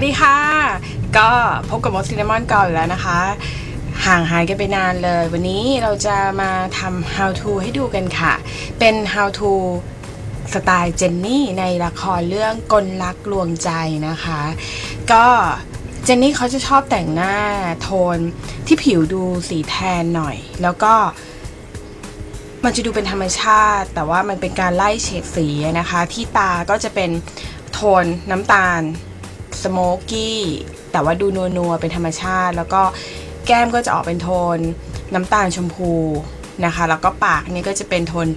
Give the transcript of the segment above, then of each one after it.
วัสดีค่ะ ก็พบกับมดซินนามอนก่อนแล้วนะคะ ห่างหายกันไปนานเลย วันนี้เราจะมาทำ how to ให้ดูกันค่ะ เป็น how to สไตล์เจนนี่ในละครเรื่องกลลักลวงใจนะคะ ก็เจนนี่เขาจะชอบแต่งหน้าโทนที่ผิวดูสีแทนหน่อย แล้วก็มันจะดูเป็นธรรมชาติ แต่ว่ามันเป็นการไล่เฉดสีนะคะ ที่ตาก็จะเป็นโทนน้ำตาล สโมกกี้แต่ว่าดูนัวๆเป็นธรรมชาติ แล้วก็แก้มก็จะออกเป็นโทนน้ำตาลชมพูนะคะ แล้วก็ปากนี่ก็จะเป็นโทน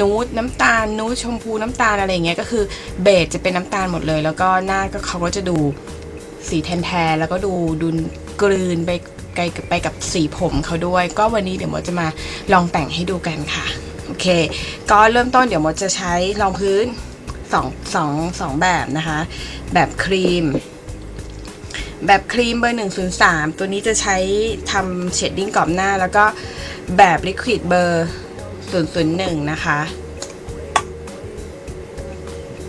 นูดน้ำตาลนูดชมพูน้ำตาลอะไรอย่างเงี้ยก็คือเบสจะเป็นน้ำตาลหมดเลย แล้วก็หน้าก็เขาก็จะดูสีแทนๆแล้วก็ดูดูกลืนไปไกลไปกับสีผมเขาด้วย ก็วันนี้เดี๋ยวมดจะมาลองแต่งให้ดูกันค่ะ โอเค ก็เริ่มต้นเดี๋ยวมดจะใช้รองพื้น สองสองสองแบบนะคะ แบบครีม แบบครีมเบอร์ 103 ตัวนี้จะใช้ทำเชดดิ้งกรอบหน้า แล้วก็แบบลิควิดเบอร์ 001 นะคะ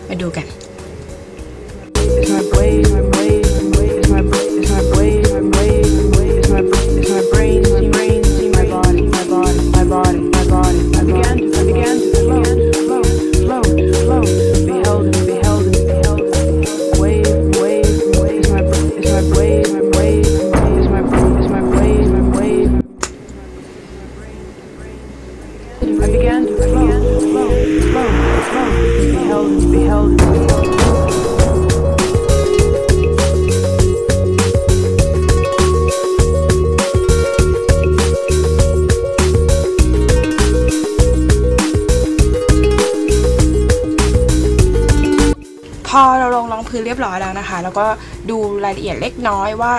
มาดูกัน เราลงรอเรียบร้อยแล้วนะคะ แล้วก็ดูรายละเอียดเล็กน้อยว่า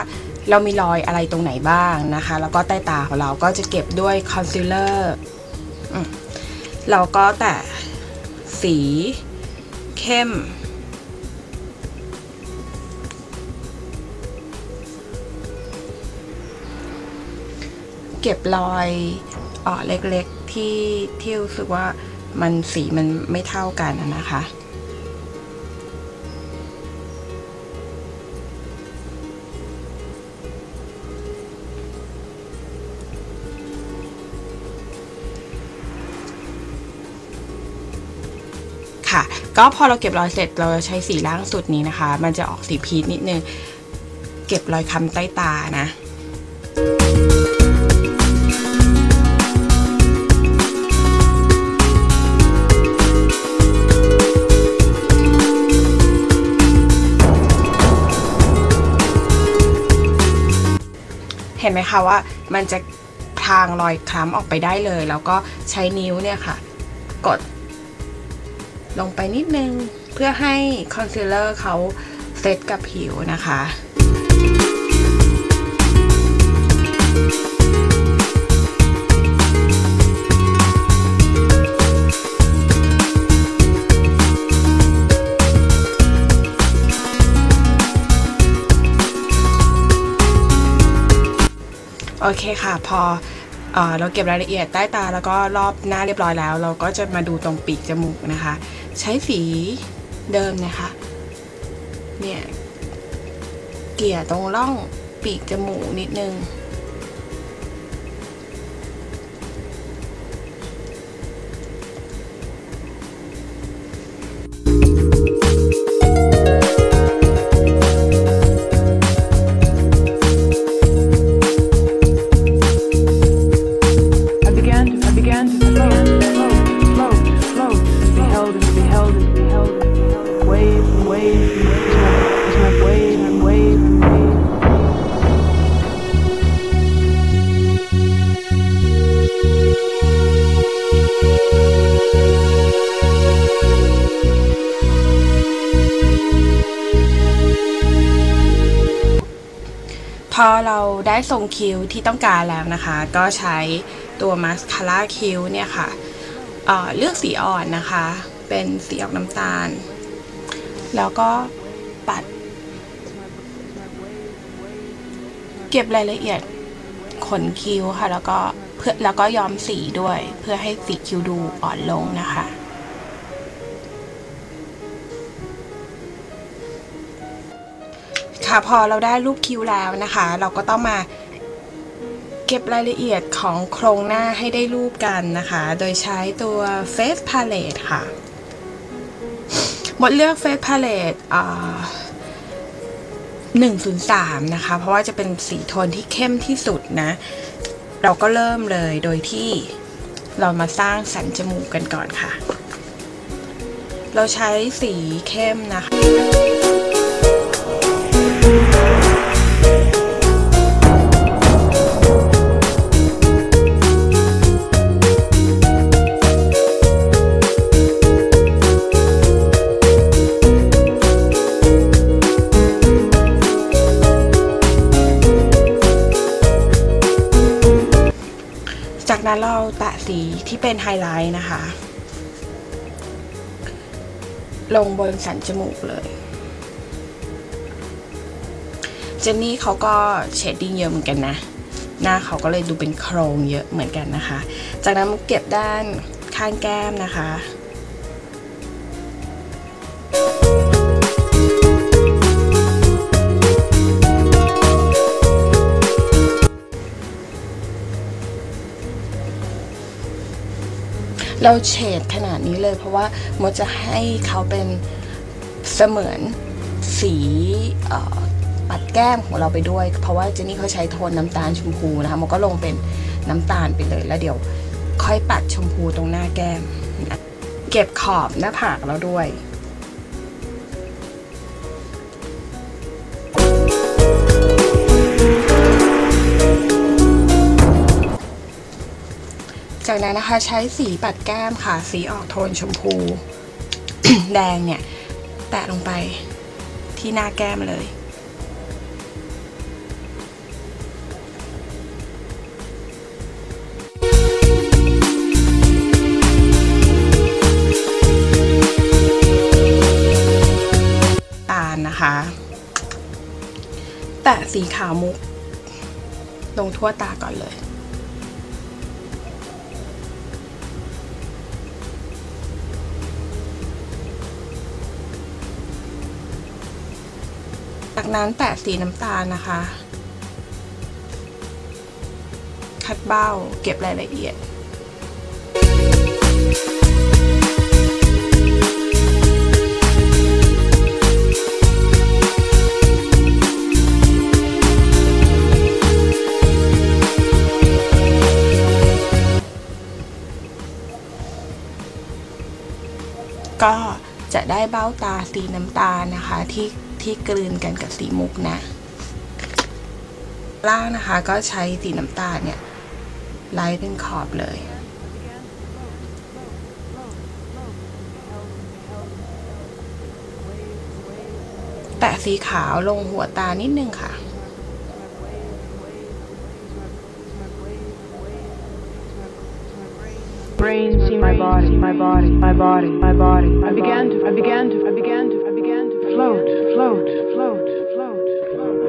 เรามีรอยอะไรตรงไหนบ้างนะคะ แล้วก็ใต้ตาของเราก็จะเก็บด้วยคอนซีลเลอร์เราก็แต่สีเข้ม เก็บรอยออเล็กๆที่ที่รู้สึกว่ามันสีมันไม่เท่ากันนะคะ ค่ะ ก็พอเราเก็บรอยเสร็จเราใช้สีล่างสุดนี้นะคะ มันจะออกสีพีชนิดนึง เก็บรอยคำใต้ตานะเห็นไหมคะว่ามันจะพรางรอยคล้ำออกไปได้เลย แล้วก็ใช้นิ้วเนี่ยค่ะ กด ลงไปนิดนึงเพื่อให้คอนซีลเลอร์เขาเซตกับผิวนะคะโอเคค่ะ พอ เราเก็บรายละเอียดใต้ตาแล้วก็รอบหน้าเรียบร้อยแล้ว เราก็จะมาดูตรงปีกจมูกนะคะ ใช้สีเดิมนะคะเนี่ยเกี่ยตรงร่องปีกจมูกนิดนึง พอเราได้ทรงคิ้วที่ต้องการแล้วนะคะ ก็ใช้ตัวมาสคาร่าคิ้วเนี่ยค่ะเเลือกสีอ่อนนะคะ เป็นสีออกน้ำตาล แล้วก็ปัด เก็บรายละเอียดขนคิ้วค่ะ แล้วก็เพื่อแล้วก็ย้อมสีด้วยเพื่อให้สีคิ้วดูอ่อนลงนะคะ ค่ะพอเราได้รูปคิ้วแล้วนะคะ เราก็ต้องมาเก็บรายละเอียดของโครงหน้าให้ได้รูปกันนะคะ โดยใช้ตัว Face Palette ค่ะหมดเลือก Face Palette 103 นะคะ เพราะว่าจะเป็นสีโทนที่เข้มที่สุดนะ เราก็เริ่มเลยโดยที่เรามาสร้างสันจมูกกันก่อนค่ะ เราใช้สีเข้มนะคะ เราแตะสีที่เป็นไฮไลท์นะคะ ลงบนสันจมูกเลยเจนนี่เขาก็เชดดิ้งเยอะเหมือนกันนะ หน้าเขาก็เลยดูเป็นโครงเยอะเหมือนกันนะคะ จากนั้นเก็บด้านข้างแก้มนะคะ เราเฉดขนาดนี้เลย เพราะว่าโมจะให้เขาเป็นเสมือนสีปัดแก้มของเราไปด้วย เพราะว่าเจนนี่เขาใช้โทนน้ำตาลชมพูนะคะโมก็ลงเป็นน้ำตาลไปเลยแล้วเดี๋ยวค่อยปัดชมพูตรงหน้าแก้ม เก็บขอบหน้าผากเราด้วย จากนั้นนะคะใช้สีปัดแก้มค่ะสีออกโทนชมพู แดงเนี่ย แตะลงไปที่หน้าแก้มเลย ตาลนะคะ แตะสีขาวมุก ลงทั่วตาก่อนเลย จากนั้นแตะสีน้ำตาลนะคะ คัดเบ้าเก็บรายละเอียดก็จะได้เบ้าตาสีน้ำตาลนะคะที่ ที่กลืนกันกับสีมุกนะ ล่างนะคะก็ใช้สีน้ำตาลเนี่ยไล่เป็นขอบเลยแตะสีขาวลงหัวตานิดนึงค่ะ brains in my body, my body, my body, my body. I began to, I began to, I began to. float, float, float, float, float.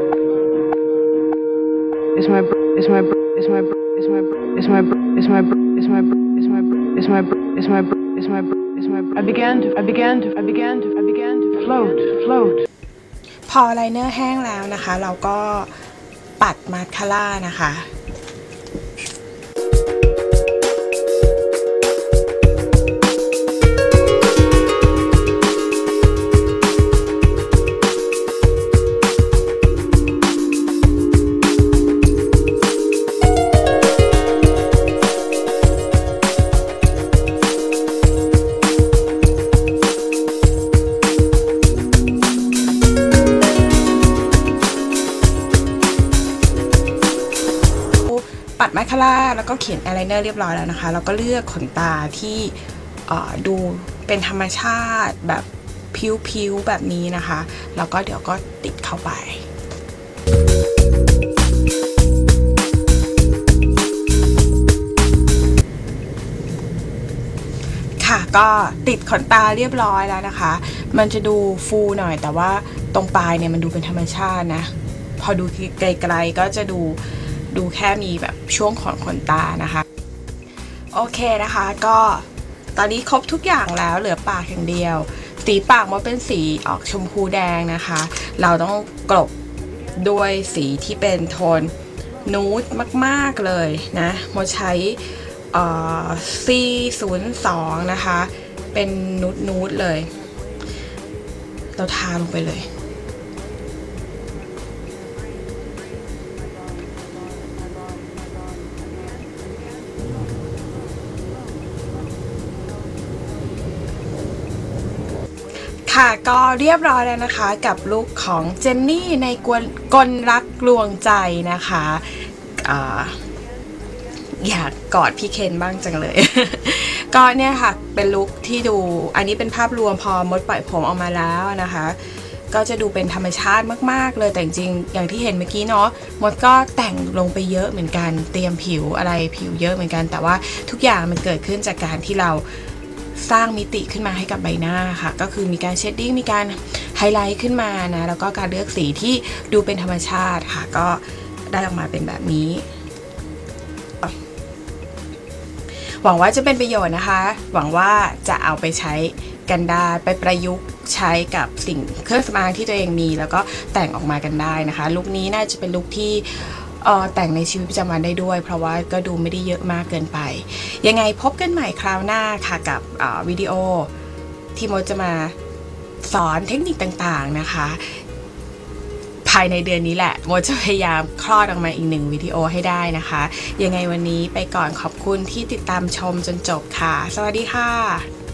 It's my, br- it's my, br- it's my, br- it's my, br- it's my, br- it's my, br- it's my, br- it's my, br- it's my, br- it's my, br- it's my, br- it's my. br- I began to, I began to, I began to, I began to float, float. พอไลเนอร์แห้งแล้วนะคะ เราก็ปัดมาสคาร่านะคะ าสคร่าแล้วก็เขียนอายไลเนอร์เรียบร้อยแล้วนะคะ เราก็เลือกขนตาที่ดูเป็นธรรมชาติแบบผิวๆแบบนี้นะคะ แล้วก็เดี๋ยวก็ติดเข้าไปค่ะก็ติดขนตาเรียบร้อยแล้วนะคะ มันจะดูฟูหน่อยแต่ว่าตรงปลายเนี่ยมันดูเป็นธรรมชาตินะ พอดูไกลๆก็จะดูดูแค่มี ช่วงของขนตานะคะ โอเคนะคะก็ตอนนี้ครบทุกอย่างแล้วเหลือปากอย่างเดียว สีปากมันเป็นสีออกชมพูแดงนะคะ เราต้องกลบด้วยสีที่เป็นโทนนูดมาก ๆ เลยนะโมใช้เอ่อ C02 นะคะ เป็นนูดนูดเลย เราทาลงไปเลย ค่ะก็เรียบร้อยแล้วนะคะกับลุคของเจนนี่ในกวนกลรักลวงใจนะคะอยากกอดพี่เคนบ้างจังเลย ก็เนี่ยค่ะเป็นลุคที่ดูอันนี้เป็นภาพรวมพอมดปล่อยผมออกมาแล้วนะคะ ก็จะดูเป็นธรรมชาติมาก ๆ เลยแต่จริงอย่างที่เห็นเมื่อกี้เนาะมดก็แต่งลงไปเยอะเหมือนกัน เตรียมผิวอะไรผิวเยอะเหมือนกัน แต่ว่าทุกอย่างมันเกิดขึ้นจากการที่เรา สร้างมิติขึ้นมาให้กับใบหน้าค่ะ ก็คือมีการเชดดิ้งมีการไฮไลท์ขึ้นมานะ แล้วก็การเลือกสีที่ดูเป็นธรรมชาติค่ะ ก็ได้ออกมาเป็นแบบนี้หวังว่าจะเป็นประโยชน์นะคะ หวังว่าจะเอาไปใช้กันได้ไปประยุกต์ใช้กับสิ่งเครื่องสำอางที่ตัวเองมี แล้วก็แต่งออกมากันได้นะคะ ลุคนี้น่าจะเป็นลุคที่ ออแต่งในชีวิตประจำวันได้ด้วย เพราะว่าก็ดูไม่ได้เยอะมากเกินไป ยังไงพบกันใหม่คราวหน้าค่ะกับออวิดีโอที่โมจะมาสอนเทคนิคต่างๆนะคะ ภายในเดือนนี้แหละ โมจะพยายามคลอดออกมาอีกหนึ่งวิดีโอให้ได้นะคะ ยังไงวันนี้ไปก่อนขอบคุณที่ติดตามชมจนจบค่ะ สวัสดีค่ะ